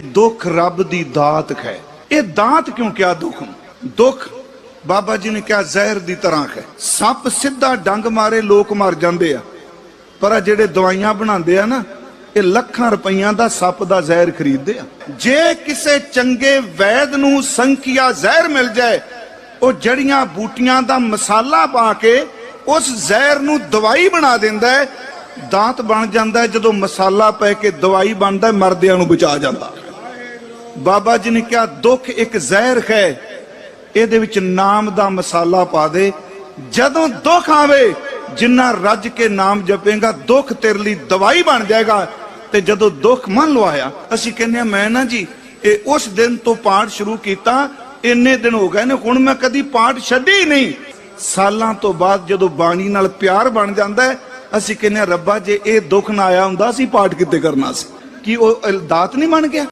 ਇਹ ਦੁੱਖ ਰੱਬ ਦੀ ਦਾਤ ਹੈ। ਇਹ ਦਾਤ ਕਿਉਂ ਕਿਹਾ ਦੁੱਖ ਨੂੰ? ਦੁੱਖ ਬਾਬਾ ਜੀ ਨੇ ਕਿਹਾ ਜ਼ਹਿਰ ਦੀ ਤਰ੍ਹਾਂ ਹੈ। ਸੱਪ ਸਿੱਧਾ ਡੰਗ ਮਾਰੇ ਲੋਕ ਮਰ ਜਾਂਦੇ ਆ। ਪਰ ਆ ਜਿਹੜੇ ਦਵਾਈਆਂ ਬਣਾਉਂਦੇ ਆ ਨਾ, ਇਹ ਲੱਖਾਂ ਰੁਪਈਆਂ ਦਾ ਸੱਪ ਦਾ ਜ਼ਹਿਰ ਖਰੀਦਦੇ ਆ। ਜੇ ਕਿਸੇ ਚੰਗੇ ਵੈਦ ਨੂੰ ਸੰਖਿਆ ਜ਼ਹਿਰ ਮਿਲ ਜਾਏ, ਉਹ ਜੜੀਆਂ ਬੂਟੀਆਂ ਦਾ ਮਸਾਲਾ ਪਾ ਕੇ ਉਸ ਜ਼ਹਿਰ ਨੂੰ ਦਵਾਈ ਬਣਾ ਦਿੰਦਾ ਹੈ। ਦਾਂਤ ਬਣ ਜਾਂਦਾ ਜਦੋਂ ਮਸਾਲਾ ਪੈ ਕੇ ਦਵਾਈ ਬਣਦਾ ਮਰਦਿਆਂ ਨੂੰ ਬਚਾ ਜਾਂਦਾ ਬਾਬਾ ਜੀ ਨੇ ਕਿਹਾ, ਦੁੱਖ ਇੱਕ ਜ਼ਹਿਰ ਹੈ। ਇਹਦੇ ਵਿੱਚ ਨਾਮ ਦਾ ਮਸਾਲਾ ਪਾ ਦੇ। ਜਦੋਂ ਦੁੱਖ ਆਵੇ, ਜਿੰਨਾ ਰੱਜ ਕੇ ਨਾਮ ਜਪੇਗਾ, ਦੁੱਖ ਤੇਰੇ ਲਈ ਦਵਾਈ ਬਣ ਜਾਏਗਾ। ਤੇ ਜਦੋਂ ਦੁੱਖ ਮੰਨ ਲਵਾਇਆ ਅਸੀਂ ਕਹਿੰਦੇ ਆ ਮੈਂ ਨਾ ਜੀ, ਇਹ ਉਸ ਦਿਨ ਤੋਂ ਪਾਠ ਸ਼ੁਰੂ ਕੀਤਾ, ਇੰਨੇ ਦਿਨ ਹੋ ਗਏ ਨੇ, ਹੁਣ ਮੈਂ ਕਦੀ ਪਾਠ ਛੱਡੀ ਹੀ ਨਹੀਂ। ਸਾਲਾਂ ਤੋਂ ਬਾਅਦ ਜਦੋਂ ਬਾਣੀ ਨਾਲ ਪਿਆਰ ਬਣ ਜਾਂਦਾ ਹੈ, ਅਸੀਂ ਕਹਿੰਦੇ ਆ ਰੱਬਾ, ਜੇ ਇਹ ਦੁੱਖ ਨਾ ਆਇਆ ਹੁੰਦਾ, ਅਸੀਂ ਪਾਠ ਕਿੱਥੇ ਕਰਨਾ ਸੀ? ਕਿ ਉਹ ਦਾਤ ਨਹੀਂ ਬਣ ਗਿਆ?